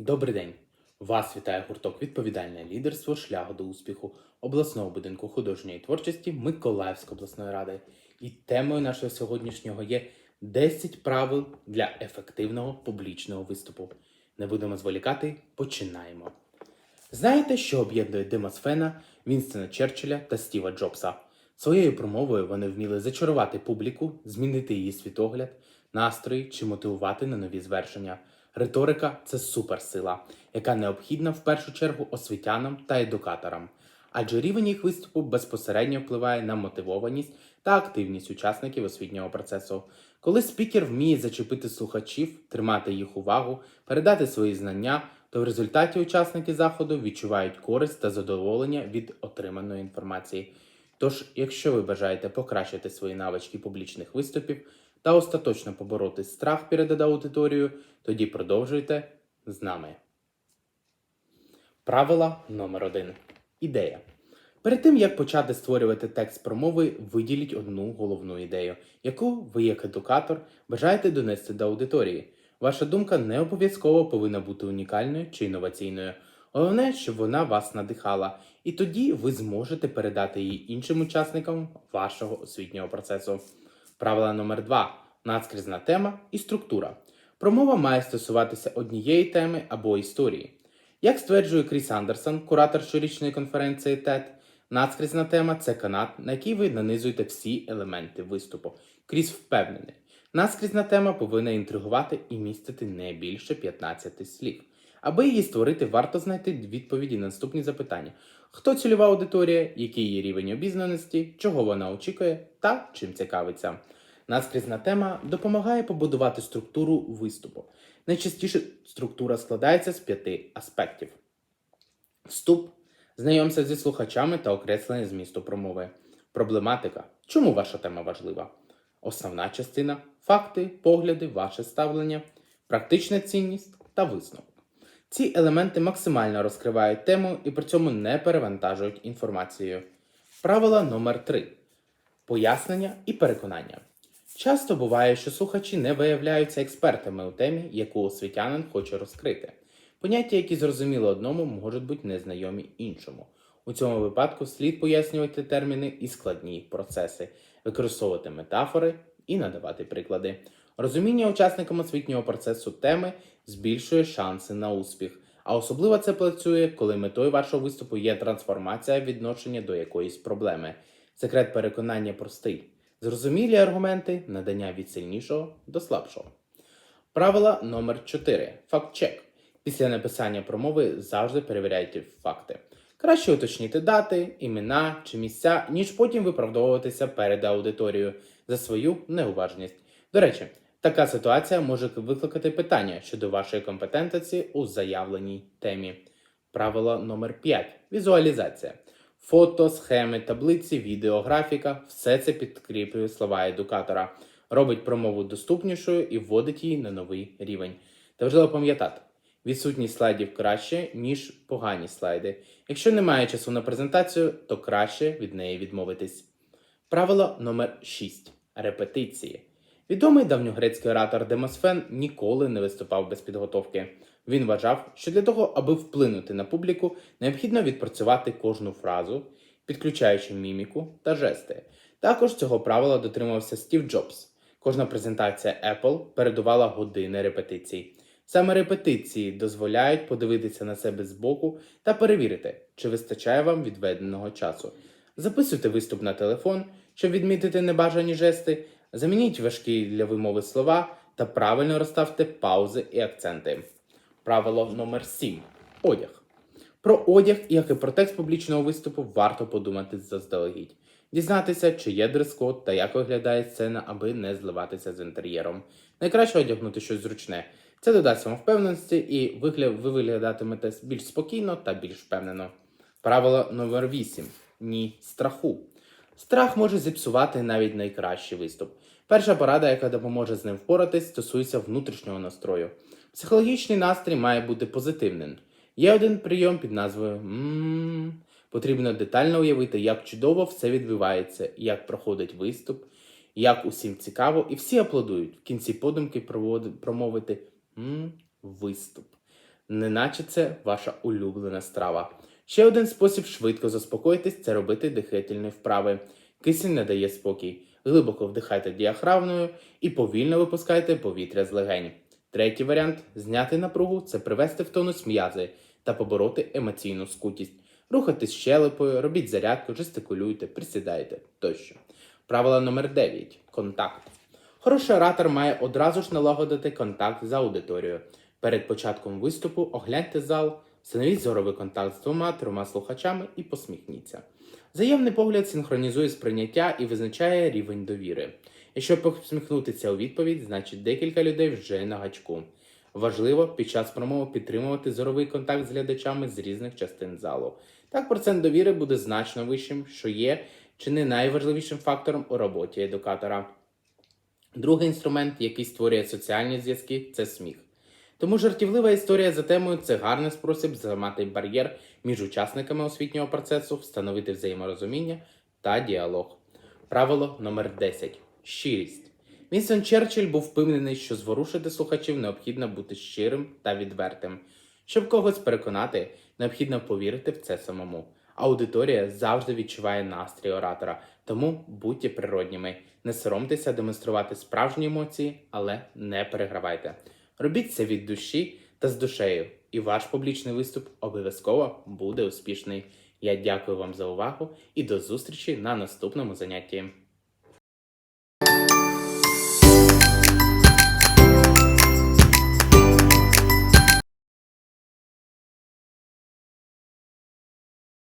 Добрий день! Вас вітає гурток Відповідальне лідерство шлях до успіху обласного будинку художньої творчості Миколаївської обласної ради. І темою нашого сьогоднішнього є 10 правил для ефективного публічного виступу. Не будемо зволікати, починаємо. Знаєте, що об'єднує Демосфена, Вінстона Черчилля та Стіва Джобса? Своєю промовою вони вміли зачарувати публіку, змінити її світогляд, настрої чи мотивувати на нові звершення. Риторика це суперсила, яка необхідна в першу чергу освітянам та едукаторам, адже рівень їх виступу безпосередньо впливає на мотивованість та активність учасників освітнього процесу. Коли спікер вміє зачепити слухачів, тримати їх увагу, передати свої знання, то в результаті учасники заходу відчувають користь та задоволення від отриманої інформації. Тож, якщо ви бажаєте покращити свої навички публічних виступів та остаточно побороти страх перед аудиторією, тоді продовжуйте з нами. Правила номер 1 Ідея. Перед тим як почати створювати текст промови, виділіть одну головну ідею, яку ви, як едукатор, бажаєте донести до аудиторії. Ваша думка не обов'язково повинна бути унікальною чи інноваційною. Головне, щоб вона вас надихала, і тоді ви зможете передати її іншим учасникам вашого освітнього процесу. Правила номер 2 надскрізна тема і структура. Промова має стосуватися однієї теми або історії. Як стверджує Кріс Андерсон, куратор щорічної конференції TED, надскрізна тема це канат, на який ви нанизуєте всі елементи виступу. Кріс впевнений, надскрізна тема повинна інтригувати і містити не більше 15 слів. Аби її створити, варто знайти відповіді на наступні запитання: хто цільова аудиторія, який її рівень обізнаності, чого вона очікує та чим цікавиться. Наскрізна тема допомагає побудувати структуру виступу. Найчастіше структура складається з п'яти аспектів: вступ, знайомся зі слухачами та окреслення змісту промови, проблематика, чому ваша тема важлива, основна частина, факти, погляди, ваше ставлення, практична цінність та висновок. Ці елементи максимально розкривають тему і при цьому не перевантажують інформацією. Правила номер 3 Пояснення і переконання. Часто буває, що слухачі не виявляються експертами у темі, яку освітянин хоче розкрити. Поняття, які зрозуміли одному, можуть бути незнайомі іншому. У цьому випадку слід пояснювати терміни і складні процеси, використовувати метафори і надавати приклади. Розуміння учасникам освітнього процесу теми збільшує шанси на успіх. А особливо це працює, коли метою вашого виступу є трансформація відношення до якоїсь проблеми. Секрет переконання простий. Зрозумілі аргументи надання від сильнішого до слабшого. Правила номер 4 Факт-чек. Після написання промови завжди перевіряйте факти. Краще уточнити дати, імена чи місця, ніж потім виправдовуватися перед аудиторією за свою неуважність. До речі, така ситуація може викликати питання щодо вашої компетентності у заявленій темі. Правило номер 5 Візуалізація. Фото, схеми, таблиці, відео, графіка все це підкріплює слова едукатора, робить промову доступнішою і вводить її на новий рівень. Та важливо пам'ятати, відсутність слайдів краще, ніж погані слайди. Якщо немає часу на презентацію, то краще від неї відмовитись. Правило номер 6 репетиції. Відомий давньогрецький оратор Демосфен ніколи не виступав без підготовки. Він вважав, що для того, аби вплинути на публіку, необхідно відпрацювати кожну фразу, підключаючи міміку та жести. Також цього правила дотримувався Стів Джобс. Кожна презентація Apple передувала години репетицій. Саме репетиції дозволяють подивитися на себе збоку та перевірити, чи вистачає вам відведеного часу. Записуйте виступ на телефон, щоб відмітити небажані жести, замініть важкі для вимови слова та правильно розставте паузи і акценти. Правило номер 7 Одяг. Про одяг, як і про текст публічного виступу, варто подумати заздалегідь. Дізнатися, чи є дрес-код та як виглядає сцена, аби не зливатися з інтер'єром. Найкраще одягнути щось зручне. Це додасть вам впевненості і ви виглядатимете більш спокійно та більш впевнено. Правило номер 8 Ні страху. Страх може зіпсувати навіть найкращий виступ. Перша порада, яка допоможе з ним впоратись, стосується внутрішнього настрою. Психологічний настрій має бути позитивним. Є один прийом під назвою «Ммм». Потрібно детально уявити, як чудово все відбувається, як проходить виступ, як усім цікаво, і всі аплодують. В кінці подумки промовити «Ммм, виступ. неначе це ваша улюблена страва. Ще один спосіб швидко заспокоїтись це робити дихательні вправи. Кисень не дає спокій. Глибоко вдихайте діафрагмою і повільно випускайте повітря з легень. Третій варіант зняти напругу це привести в тонус м'язи та побороти емоційну скутість. Рухайтесь щелепою, робіть зарядку, жестикулюйте, присідайте тощо. Правило номер 9. Контакт. Хороший оратор має одразу ж налагодити контакт з аудиторією. Перед початком виступу огляньте зал, встановіть зоровий контакт з двома-трьома слухачами і посміхніться. Взаємний погляд синхронізує сприйняття і визначає рівень довіри. Якщо посміхнутися у відповідь, значить декілька людей вже на гачку. Важливо під час промови підтримувати зоровий контакт з глядачами з різних частин залу. Так процент довіри буде значно вищим, що є чи не найважливішим фактором у роботі едукатора. Другий інструмент, який створює соціальні зв'язки, це сміх. Тому жартівлива історія за темою це гарний спосіб зламати бар'єр між учасниками освітнього процесу, встановити взаєморозуміння та діалог. Правило номер 10. Щирість. Вінстон Черчилль був впевнений, що зворушити слухачів необхідно бути щирим та відвертим. Щоб когось переконати, необхідно повірити в це самому. Аудиторія завжди відчуває настрій оратора, тому будьте природніми, не соромтеся демонструвати справжні емоції, але не перегравайте. Робіть це від душі та з душею, і ваш публічний виступ обов'язково буде успішний. Я дякую вам за увагу і до зустрічі на наступному занятті.